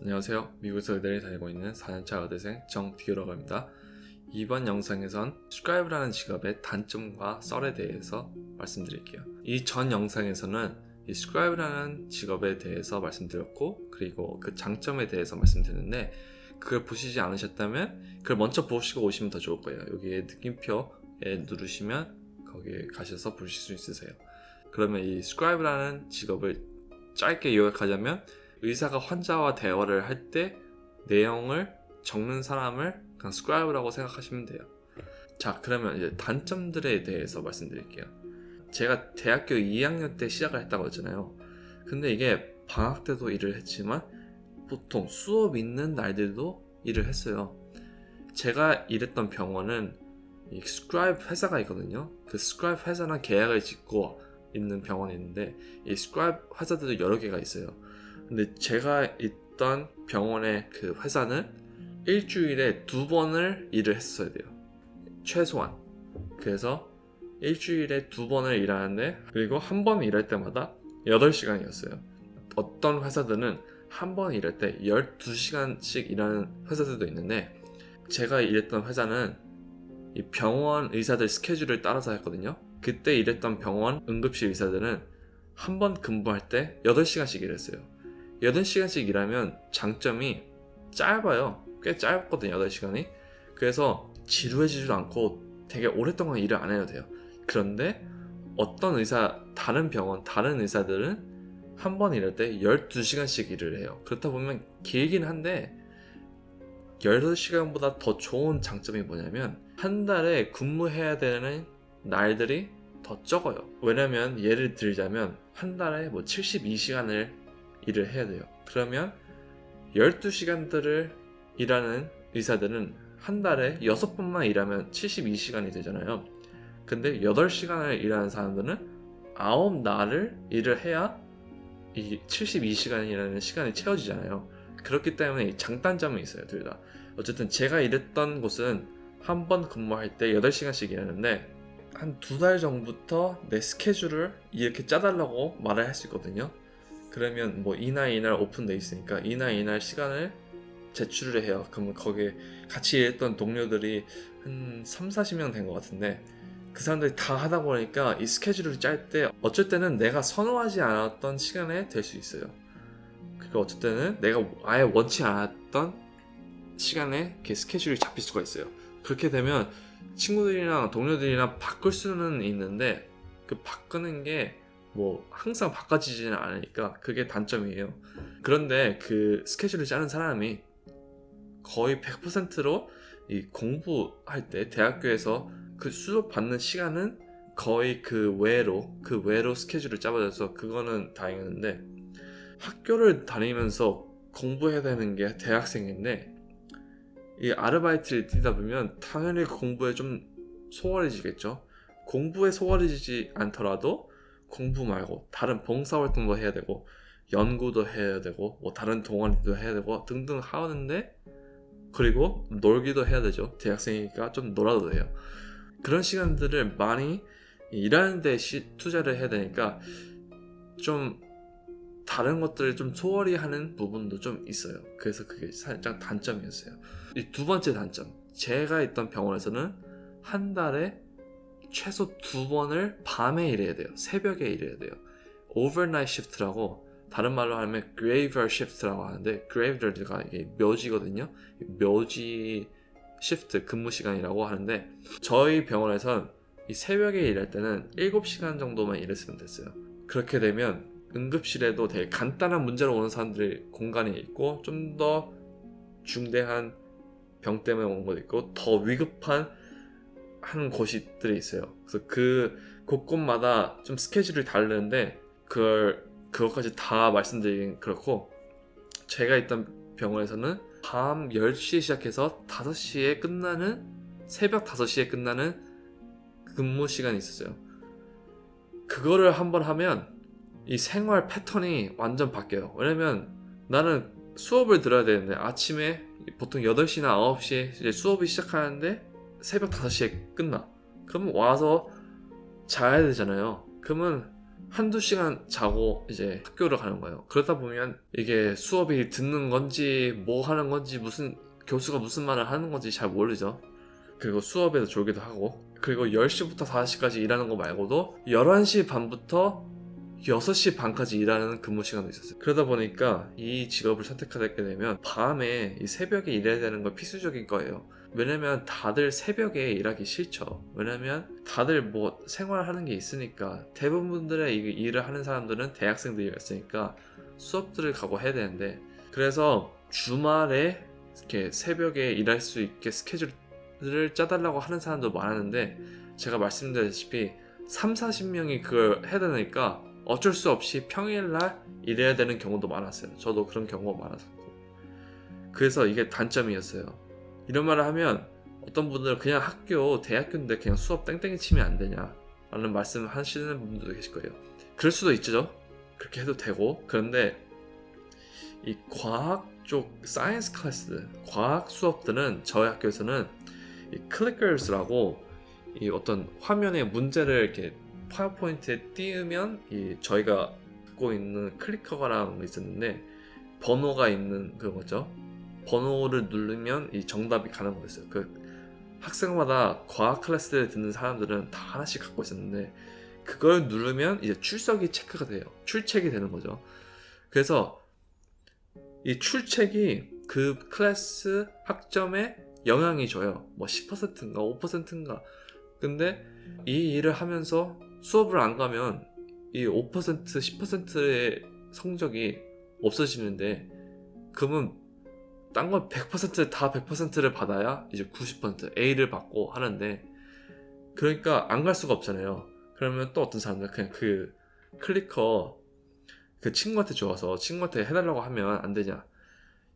안녕하세요. 미국에서 의대를 다니고 있는 4년차 의대생 정디오라고 합니다. 이번 영상에선 스크라이브라는 직업의 단점과 썰에 대해서 말씀드릴게요. 이 전 영상에서는 이 스크라이브라는 직업에 대해서 말씀드렸고 그리고 그 장점에 대해서 말씀드렸는데 그걸 보시지 않으셨다면 그걸 먼저 보시고 오시면 더 좋을 거예요. 여기에 느낌표에 누르시면 거기에 가셔서 보실 수 있으세요. 그러면 이 스크라이브라는 직업을 짧게 요약하자면 의사가 환자와 대화를 할 때 내용을 적는 사람을 그냥 스크라이브라고 생각하시면 돼요. 자, 그러면 이제 단점들에 대해서 말씀드릴게요. 제가 대학교 2학년 때 시작을 했다고 했잖아요. 근데 이게 방학 때도 일을 했지만 보통 수업 있는 날들도 일을 했어요. 제가 일했던 병원은 이 스크라이브 회사가 있거든요. 그 스크라이브 회사랑 계약을 짓고 있는 병원이 있는데 이 스크라이브 회사들도 여러 개가 있어요. 근데 제가 있던 병원의 그 회사는 일주일에 두 번을 일을 했어야 돼요. 최소한. 그래서 일주일에 두 번을 일하는데 그리고 한 번 일할 때마다 8시간이었어요. 어떤 회사들은 한 번 일할 때 12시간씩 일하는 회사들도 있는데 제가 일했던 회사는 이 병원 의사들 스케줄을 따라서 했거든요. 그때 일했던 병원 응급실 의사들은 한 번 근무할 때 8시간씩 일했어요. 8시간씩 일하면 장점이 짧아요. 꽤 짧거든요, 8시간이. 그래서 지루해지지도 않고 되게 오랫동안 일을 안 해도 돼요. 그런데 어떤 의사, 다른 병원, 다른 의사들은 한 번 일할 때 12시간씩 일을 해요. 그렇다 보면 길긴 한데 16시간보다 더 좋은 장점이 뭐냐면 한 달에 근무해야 되는 날들이 더 적어요. 왜냐면 예를 들자면 한 달에 뭐 72시간을 일을 해야 돼요. 그러면 12시간들을 일하는 의사들은 한 달에 6번만 일하면 72시간이 되잖아요. 근데 8시간을 일하는 사람들은 9날을 일을 해야 이 72시간이라는 시간이 채워지잖아요. 그렇기 때문에 이 장단점이 있어요, 둘 다. 어쨌든 제가 일했던 곳은 한 번 근무할 때 8시간씩 일하는데 한 두 달 전부터 내 스케줄을 이렇게 짜달라고 말을 할 수 있거든요. 그러면 뭐 이날 이날 오픈돼 있으니까 이날 이날 시간을 제출을 해요. 그러면 거기에 같이 일했던 동료들이 한 3, 40명 된 것 같은데 그 사람들이 다 하다 보니까 이 스케줄을 짤 때 어쩔 때는 내가 선호하지 않았던 시간에 될 수 있어요. 그러니까 어쩔 때는 내가 아예 원치 않았던 시간에 이렇게 스케줄이 잡힐 수가 있어요. 그렇게 되면 친구들이랑 동료들이랑 바꿀 수는 있는데 그 바꾸는 게 뭐 항상 바꿔지지는 않으니까 그게 단점이에요. 그런데 그 스케줄을 짜는 사람이 거의 100%로 이 공부할 때 대학교에서 그 수업 받는 시간은 거의 그 외로 그 외로 스케줄을 짜버려서 그거는 다행인데 학교를 다니면서 공부해야 되는 게 대학생인데 이 아르바이트를 뛰다 보면 당연히 공부에 좀 소홀해지겠죠. 공부에 소홀해지지 않더라도 공부 말고 다른 봉사활동도 해야 되고 연구도 해야 되고 뭐 다른 동아리도 해야 되고 등등 하는데 그리고 놀기도 해야 되죠. 대학생이니까 좀 놀아도 돼요. 그런 시간들을 많이 일하는 데 시- 투자를 해야 되니까 좀 다른 것들을 좀 소홀히 하는 부분도 좀 있어요. 그래서 그게 살짝 단점이었어요. 이두 번째 단점. 제가 있던 병원에서는 한 달에 최소 두 번을 밤에 일해야 돼요. 새벽에 일해야 돼요. overnight shift라고 다른 말로 하면 graveyard shift라고 하는데 graveyard가 이게 묘지거든요. 묘지 시프트 근무 시간이라고 하는데 저희 병원에선 이 새벽에 일할 때는 7시간 정도만 일했으면 됐어요. 그렇게 되면 응급실에도 되게 간단한 문제로 오는 사람들이 공간이 있고 좀 더 중대한 병 때문에 온 것도 있고 더 위급한 한 곳들이 있어요. 그래서 그 곳곳마다 좀 스케줄이 다르는데 그걸 그것까지 다 말씀드리긴 그렇고 제가 있던 병원에서는 밤 10시에 시작해서 5시에 끝나는 새벽 5시에 끝나는 근무 시간이 있었어요. 그거를 한번 하면 이 생활 패턴이 완전 바뀌어요. 왜냐면 나는 수업을 들어야 되는데 아침에 보통 8시나 9시에 이제 수업이 시작하는데 새벽 5시에 끝나. 그러면 와서 자야 되잖아요. 그러면 한두 시간 자고 이제 학교를 가는 거예요. 그러다 보면 이게 수업이 듣는 건지 뭐 하는 건지 무슨 교수가 무슨 말을 하는 건지 잘 모르죠. 그리고 수업에도 졸기도 하고 그리고 10시부터 5시까지 일하는 거 말고도 11시 반부터 6시 반까지 일하는 근무 시간도 있었어요. 그러다 보니까 이 직업을 선택하게 되면 밤에 이 새벽에 일해야 되는 건 필수적인 거예요. 왜냐면 다들 새벽에 일하기 싫죠. 왜냐면 다들 뭐 생활하는 게 있으니까 대부분들의 이 일을 하는 사람들은 대학생들이었으니까 수업들을 가고 해야 되는데 그래서 주말에 이렇게 새벽에 일할 수 있게 스케줄을 짜달라고 하는 사람도 많았는데 제가 말씀드렸다시피 3, 40명이 그걸 해야 되니까 어쩔 수 없이 평일날 일해야 되는 경우도 많았어요. 저도 그런 경우가 많았었고. 그래서 이게 단점이었어요. 이런 말을 하면 어떤 분들은 그냥 학교, 대학교인데 그냥 수업 땡땡이 치면 안 되냐 라는 말씀 하시는 분들도 계실 거예요. 그럴 수도 있죠. 그렇게 해도 되고. 그런데 이 과학 쪽 사이언스 클래스, 과학 수업들은 저희 학교에서는 이 클리커스라고 이 어떤 화면에 문제를 이렇게 파워포인트에 띄우면 이 저희가 갖고 있는 클리커가랑 있었는데 번호가 있는 그거죠. 번호를 누르면 이 정답이 가는 거였어요. 그 학생마다 과학 클래스를 듣는 사람들은 다 하나씩 갖고 있었는데 그걸 누르면 이제 출석이 체크가 돼요. 출첵이 되는 거죠. 그래서 이 출첵이 그 클래스 학점에 영향이 줘요. 뭐 10%인가 5%인가. 근데 이 일을 하면서 수업을 안 가면 이 5% 10%의 성적이 없어지는데 그러면 딴 건 100%다 100%를 받아야 이제 90% A를 받고 하는데 그러니까 안 갈 수가 없잖아요. 그러면 또 어떤 사람들 그냥 그 클리커 그 친구한테 줘서 친구한테 해달라고 하면 안 되냐.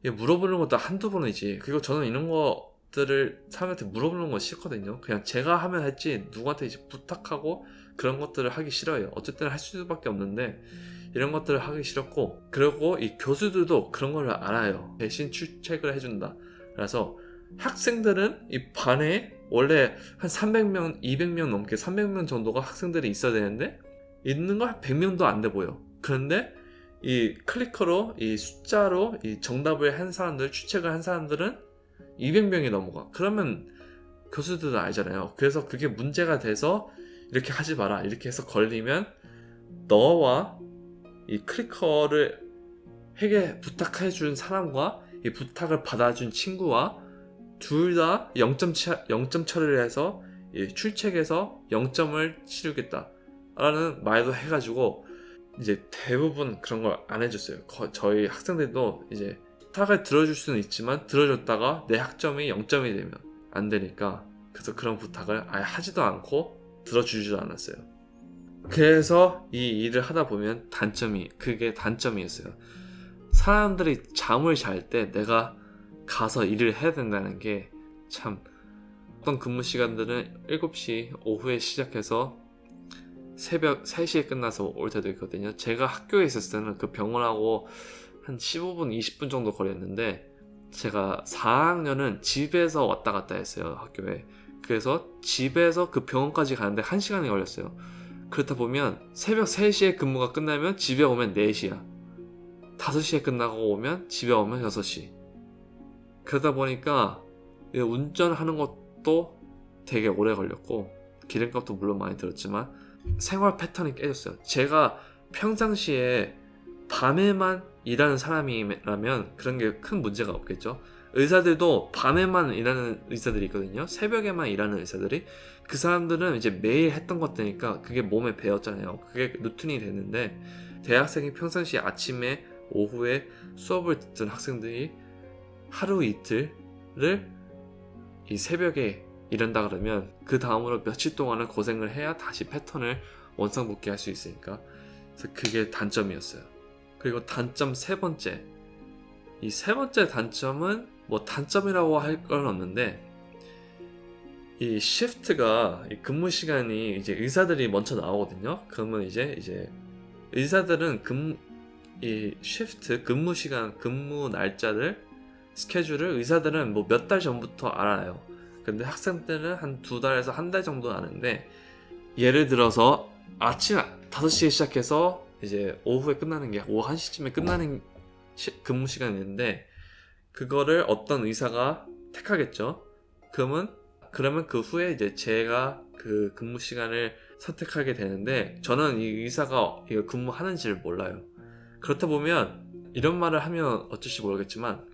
얘 물어보는 것도 한두 번이지. 그리고 저는 이런 것들을 사람한테 물어보는 거 싫거든요. 그냥 제가 하면 했지 누구한테 이제 부탁하고 그런 것들을 하기 싫어요. 어쨌든 할 수밖에 없는데 이런 것들을 하기 싫었고 그리고 이 교수들도 그런 걸 알아요. 대신 출첵을 해준다. 그래서 학생들은 이 반에 원래 한 300명, 200명 넘게 300명 정도가 학생들이 있어야 되는데 있는 거 한 100명도 안 돼 보여. 그런데 이 클리커로 이 숫자로 이 정답을 한 사람들 추측을 한 사람들은 200명이 넘어가. 그러면 교수들도 알잖아요. 그래서 그게 문제가 돼서 이렇게 하지 마라. 이렇게 해서 걸리면 너와 이 클리커를 해게 부탁해 준 사람과 이 부탁을 받아준 친구와 둘 다 0점, 차, 0점 처리를 해서 이 출첵에서 0점을 치르겠다. 라는 말도 해가지고 이제 대부분 그런 걸 안 해줬어요. 거- 저희 학생들도 이제 부탁을 들어줄 수는 있지만 들어줬다가 내 학점이 0점이 되면 안 되니까 그래서 그런 부탁을 아예 하지도 않고 들어주지도 않았어요. 그래서 이 일을 하다 보면 단점이 그게 단점이었어요. 사람들이 잠을 잘 때 내가 가서 일을 해야 된다는 게 참 어떤 근무 시간들은 7시 오후에 시작해서 새벽 3시에 끝나서 올 때도 있거든요. 제가 학교에 있었을 때는 그 병원하고 한 15분, 20분 정도 거리였는데 제가 4학년은 집에서 왔다 갔다 했어요, 학교에. 그래서 집에서 그 병원까지 가는데 1시간이 걸렸어요. 그렇다 보면 새벽 3시에 근무가 끝나면 집에 오면 4시야. 5시에 끝나고 오면 집에 오면 6시. 그러다 보니까 이 운전하는 것도 되게 오래 걸렸고 기름값도 물론 많이 들었지만 생활 패턴이 깨졌어요. 제가 평상시에 밤에만 일하는 사람이라면 그런 게 큰 문제가 없겠죠. 의사들도 밤에만 일하는 의사들이 있거든요. 새벽에만 일하는 의사들이 그 사람들은 이제 매일 했던 것들이니까 그게 몸에 배었잖아요. 그게 루틴이 됐는데 대학생이 평상시 아침에 오후에 수업을 듣던 학생들이 하루 이틀을 이 새벽에 이른다 그러면 그 다음으로 며칠 동안은 고생을 해야 다시 패턴을 원상복귀 할 수 있으니까 그래서 그게 단점이었어요. 그리고 단점 세 번째 이 세 번째 단점은 뭐 단점이라고 할 건 없는데 이 시프트가 이 근무 시간이 이제 의사들이 먼저 나오거든요. 그러면 이제 이제 의사들은 근무 이 시프트 근무 시간 근무 날짜를 스케줄을 의사들은 뭐 몇 달 전부터 알아요. 근데 학생들은 한두 달에서 한 달 정도 아는데 예를 들어서 아침 5시에 시작해서 이제 오후에 끝나는 게 오후 1시쯤에 끝나는 시- 근무 시간이 있는데 그거를 어떤 의사가 택하겠죠. 그러면 그러면 그 후에 이제 제가 그 근무 시간을 선택하게 되는데 저는 이 의사가 이거 근무하는지를 몰라요. 그렇다 보면 이런 말을 하면 어쩔지 모르겠지만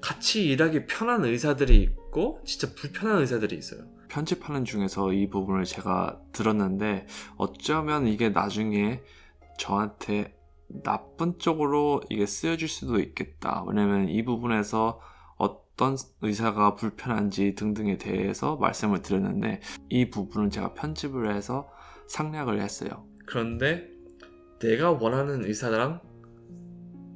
같이 일하기 편한 의사들이 있고 진짜 불편한 의사들이 있어요. 편집하는 중에서 이 부분을 제가 들었는데 어쩌면 이게 나중에 저한테 나쁜 쪽으로 이게 쓰여질 수도 있겠다. 왜냐면 이 부분에서 어떤 의사가 불편한지 등등에 대해서 말씀을 드렸는데 이 부분은 제가 편집을 해서 상략을 했어요. 그런데 내가 원하는 의사랑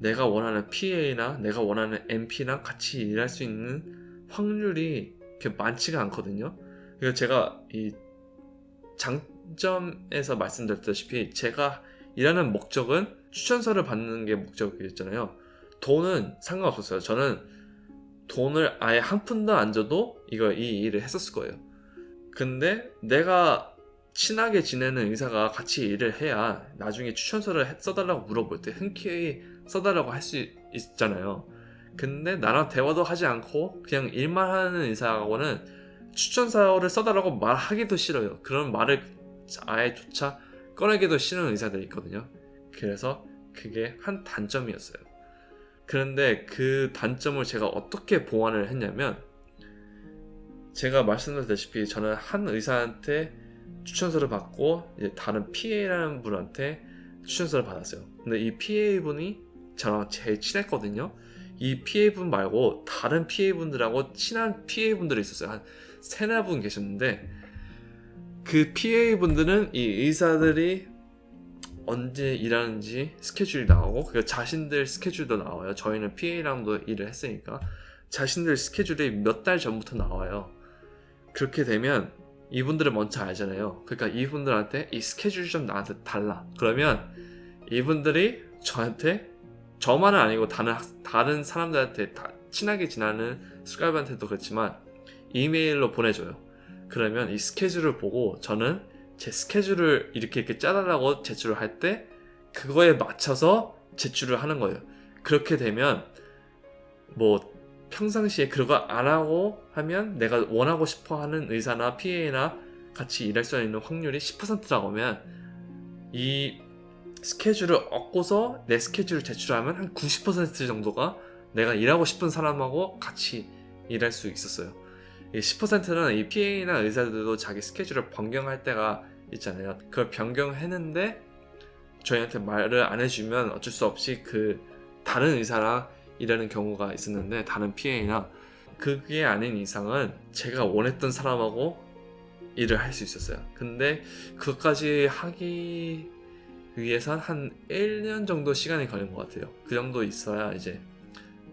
내가 원하는 PA나 내가 원하는 MP랑 같이 일할 수 있는 확률이 그렇게 많지가 않거든요. 그래서 제가 이 장점에서 말씀드렸다시피 제가 일하는 목적은 추천서를 받는 게 목적이었잖아요. 돈은 상관없었어요. 저는 돈을 아예 한 푼도 안 줘도 이거 이 일을 했었을 거예요. 근데 내가 친하게 지내는 의사가 같이 일을 해야 나중에 추천서를 해- 써달라고 물어볼 때 흔쾌히 써달라고 할 수 있잖아요. 근데 나랑 대화도 하지 않고 그냥 일만 하는 의사하고는 추천서를 써달라고 말하기도 싫어요. 그런 말을 아예조차 꺼내기도 싫은 의사들이 있거든요. 그래서 그게 한 단점이었어요. 그런데 그 단점을 제가 어떻게 보완을 했냐면 제가 말씀드렸다시피 저는 한 의사한테 추천서를 받고 이제 다른 PA라는 분한테 추천서를 받았어요. 근데 이 PA 분이 저랑 제일 친했거든요. 이 PA 분 말고 다른 PA 분들하고 친한 PA 분들이 있었어요. 한 세네 분 계셨는데 그 PA 분들은 이 의사들이 언제 일하는지 스케줄이 나오고 그 자신들 스케줄도 나와요. 저희는 PA랑도 일을 했으니까 자신들 스케줄이 몇 달 전부터 나와요. 그렇게 되면 이분들을 먼저 알잖아요. 그러니까 이분들한테 이 스케줄이 좀 나한테 달라. 그러면 이분들이 저한테 저만은 아니고 다른 학- 다른 사람들한테 다 친하게 지나는 스카이브한테도 그렇지만 이메일로 보내줘요. 그러면 이 스케줄을 보고 저는 제 스케줄을 이렇게 이렇게 짜달라고 제출을 할 때 그거에 맞춰서 제출을 하는 거예요. 그렇게 되면 뭐 평상시에 그거 안 하고 하면 내가 원하고 싶어 하는 의사나 PA나 같이 일할 수 있는 확률이 10%라고 하면 이 스케줄을 얻고서 내 스케줄을 제출하면 한 90% 정도가 내가 일하고 싶은 사람하고 같이 일할 수 있었어요. 이 10%는 이 PA나 의사들도 자기 스케줄을 변경할 때가 있잖아요. 그걸 변경했는데 저희한테 말을 안 해주면 어쩔 수 없이 그 다른 의사랑 일하는 경우가 있었는데 다른 PA나 그게 아닌 이상은 제가 원했던 사람하고 일을 할 수 있었어요. 근데 그것까지 하기 위해선 한 1년 정도 시간이 걸린 것 같아요. 그 정도 있어야 이제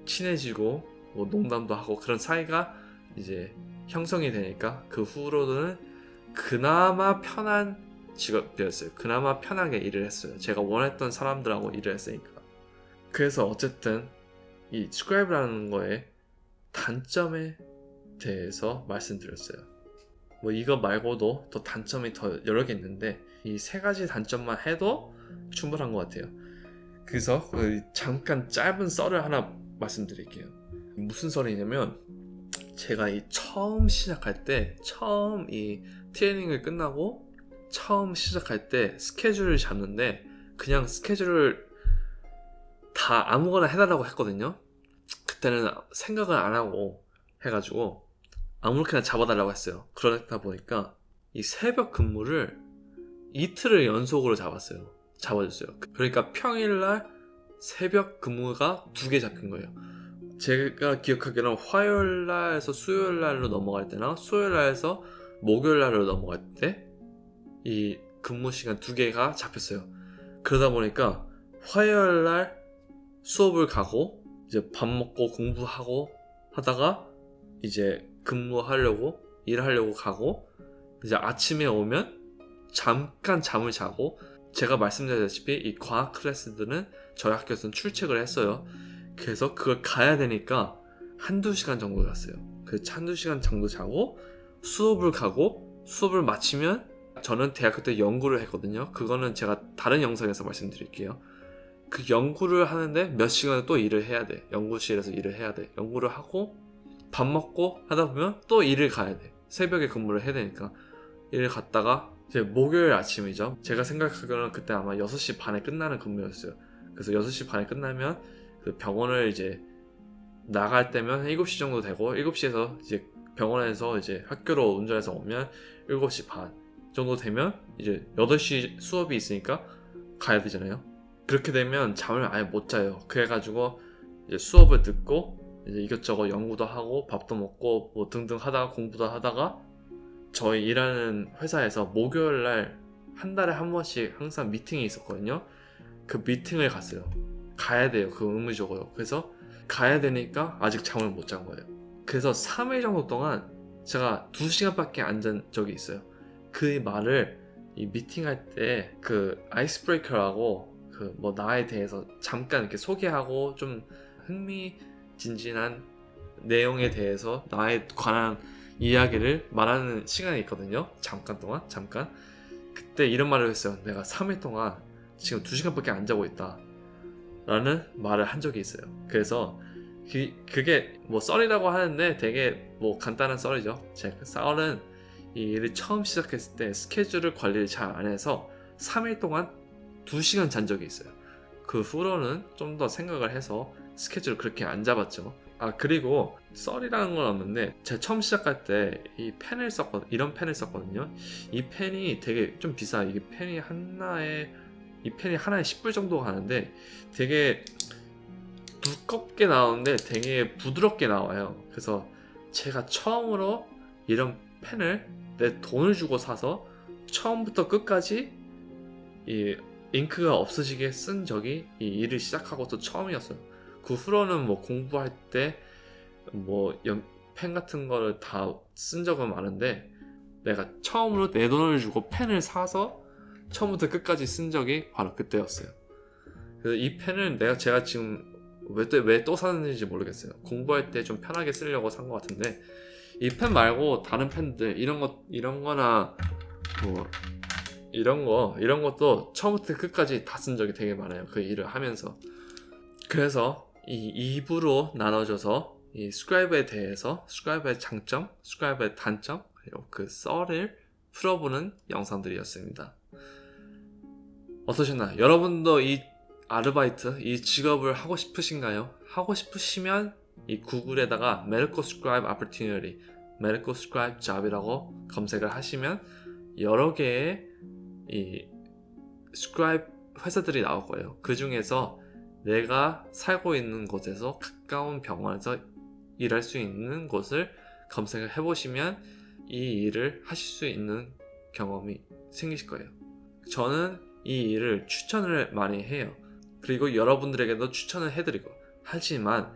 친해지고 뭐 농담도 하고 그런 사이가 이제 형성이 되니까 그 후로는 그나마 편한 직업이었어요. 그나마 편하게 일을 했어요. 제가 원했던 사람들하고 일을 했으니까. 그래서 어쨌든 이 스크라이브라는 거의 단점에 대해서 말씀드렸어요. 뭐 이거 말고도 또 단점이 더 여러 개 있는데 이 세 가지 단점만 해도 충분한 것 같아요. 그래서 그 잠깐 짧은 썰을 하나 말씀드릴게요. 무슨 썰이냐면 제가 이 처음 시작할 때 처음 이 트레이닝을 끝나고 처음 시작할 때 스케줄을 잡는데 그냥 스케줄을 다 아무거나 해달라고 했거든요. 그때는 생각을 안 하고 해가지고 아무렇게나 잡아달라고 했어요. 그러다 보니까 이 새벽 근무를 이틀을 연속으로 잡았어요. 잡아줬어요. 그러니까 평일날 새벽 근무가 두 개 잡힌 거예요. 제가 기억하기로는 화요일 날에서 수요일 날로 넘어갈 때나 수요일 날에서 목요일 날로 넘어갈 때 이 근무 시간 두 개가 잡혔어요. 그러다 보니까 화요일 날 수업을 가고 이제 밥 먹고 공부하고 하다가 이제 근무하려고 일하려고 가고 이제 아침에 오면 잠깐 잠을 자고 제가 말씀드렸다시피 이 과학 클래스들은 저희 학교에서는 출첵을 했어요. 그래서 그걸 가야 되니까 한두 시간 정도 갔어요. 그 한두 시간 정도 자고 수업을 가고 수업을 마치면 저는 대학교 때 연구를 했거든요. 그거는 제가 다른 영상에서 말씀드릴게요. 그 연구를 하는데 몇 시간을 또 일을 해야 돼. 연구실에서 일을 해야 돼. 연구를 하고 밥 먹고 하다 보면 또 일을 가야 돼. 새벽에 근무를 해야 되니까 일을 갔다가 이제 목요일 아침이죠. 제가 생각하기로는 그때 아마 6시 반에 끝나는 근무였어요. 그래서 6시 반에 끝나면 그 병원을 이제 나갈 때면 7시 정도 되고 7시에서 이제 병원에서 이제 학교로 운전해서 오면 7시 반 정도 되면 이제 8시 수업이 있으니까 가야 되잖아요. 그렇게 되면 잠을 아예 못 자요. 그래가지고 이제 수업을 듣고 이제 이것저것 연구도 하고 밥도 먹고 뭐 등등 하다가 공부도 하다가 저희 일하는 회사에서 목요일 날 한 달에 한 번씩 항상 미팅이 있었거든요. 그 미팅을 갔어요. 가야 돼요. 그 의무적으로. 그래서 가야 되니까 아직 잠을 못 잔 거예요. 그래서 3일 정도 동안 제가 2시간밖에 안 잔 적이 있어요. 그 말을 이 미팅할 때 그 아이스 브레이커라고 그 뭐 나에 대해서 잠깐 이렇게 소개하고 좀 흥미진진한 내용에 대해서 나에 관한 이야기를 말하는 시간이 있거든요. 잠깐 동안 잠깐 그때 이런 말을 했어요. 내가 3일 동안 지금 2시간밖에 안 자고 있다. 라는 말을 한 적이 있어요. 그래서 그, 그게 뭐 썰이라고 하는데 되게 뭐 간단한 썰이죠. 제 썰은 이 일을 처음 시작했을 때 스케줄을 관리를 잘 안 해서 3일 동안 2시간 잔 적이 있어요. 그 후로는 좀 더 생각을 해서 스케줄을 그렇게 안 잡았죠. 아 그리고 썰이라는 건 없는데 제가 처음 시작할 때 이 펜을 썼거든 이런 펜을 썼거든요. 이 펜이 되게 좀 비싸. 이게 펜이 하나에 이 펜이 하나에 10불 정도 가는데 되게 두껍게 나오는데 되게 부드럽게 나와요. 그래서 제가 처음으로 이런 펜을 내 돈을 주고 사서 처음부터 끝까지 이 잉크가 없어지게 쓴 적이 이 일을 시작하고서 처음이었어요. 그 후로는 뭐 공부할 때뭐펜 같은 거를 다 쓴 적은 많은데 내가 처음으로 내 돈을 주고 펜을 사서 처음부터 끝까지 쓴 적이 바로 그때였어요. 그래서 이 펜을 내가 제가 지금 왜또 또 샀는지 모르겠어요. 공부할 때 좀 편하게 쓰려고 산 것 같은데 이 펜 말고 다른 펜들 이런 것 이런 거나 뭐 이런 거 이런 것도 처음부터 끝까지 다 쓴 적이 되게 많아요. 그 일을 하면서 그래서 이 2부로 나눠져서 이 스크라이브에 대해서 스크라이브의 장점, 스크라이브의 단점 그리고 그 썰을 풀어보는 영상들이었습니다. 어떠셨나요? 여러분도 이 아르바이트, 이 직업을 하고 싶으신가요? 하고 싶으시면 이 구글에다가 Medical Scribe Opportunity, Medical Scribe Job이라고 검색을 하시면 여러 개의 이 스크라이브 회사들이 나올 거예요. 그 중에서 내가 살고 있는 곳에서 가까운 병원에서 일할 수 있는 곳을 검색을 해보시면 이 일을 하실 수 있는 경험이 생기실 거예요. 저는 이 일을 추천을 많이 해요. 그리고 여러분들에게도 추천을 해드리고 하지만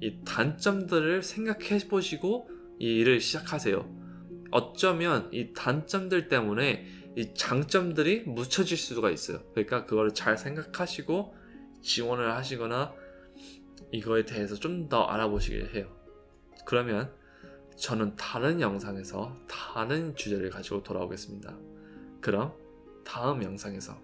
이 단점들을 생각해 보시고 이 일을 시작하세요. 어쩌면 이 단점들 때문에 이 장점들이 묻혀질 수가 있어요. 그러니까 그거를 잘 생각하시고 지원을 하시거나 이거에 대해서 좀 더 알아보시길 해요. 그러면 저는 다른 영상에서 다른 주제를 가지고 돌아오겠습니다. 그럼 다음 영상에서